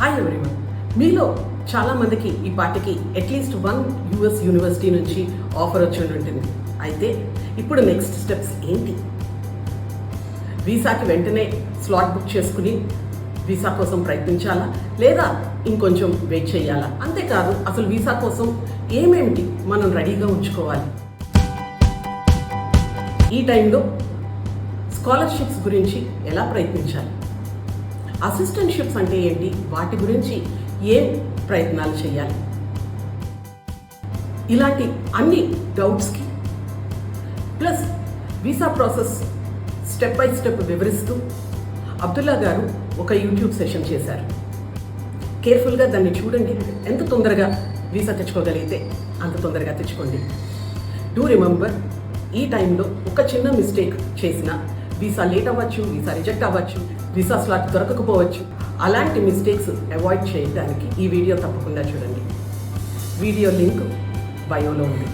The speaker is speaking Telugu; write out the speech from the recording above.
హాయ్ ఎవరీవన్ మీలో చాలామందికి ఈ పార్టీకి at least one US university నుంచి ఆఫర్ వచ్చి ఉంటుంది. అయితే ఇప్పుడు నెక్స్ట్ స్టెప్స్ ఏంటి? వీసాకి వెంటనే స్లాట్ బుక్ చేసుకుని వీసా కోసం ప్రయత్నించాలా? లేదా ఇంకొంచెం వెయిట్ చేయాలా? అంతేకాదు అసలు వీసా కోసం ఏమేమిటి మనం రెడీగా ఉంచుకోవాలి? ఈ టైంలో స్కాలర్షిప్స్ గురించి ఎలా ప్రయత్నించాలి? అసిస్టెంట్షిప్స్ అంటే ఏంటి? వాటి గురించి ఏం ప్రయత్నాలు చేయాలి? ఇలాంటి అన్ని డౌట్స్కి plus visa process step by step వివరిస్తూ అబ్దుల్లా గారు ఒక యూట్యూబ్ సెషన్ చేశారు. కేర్ఫుల్గా దాన్ని చూడండి. ఎంత తొందరగా వీసా తెచ్చుకోగలిగితే అంత తొందరగా తెచ్చుకోండి. డూ రిమెంబర్ ఈ టైంలో ఒక చిన్న మిస్టేక్ చేసిన వీసా లేట్ అవ్వచ్చు వీసా రిజెక్ట్ అవ్వచ్చు వీసా స్లాట్ దొరకకపోవచ్చు. అలాంటి మిస్టేక్స్ అవాయిడ్ చేయడానికి ఈ వీడియో తప్పకుండా చూడండి. వీడియో లింక్ బయోలో ఉంది.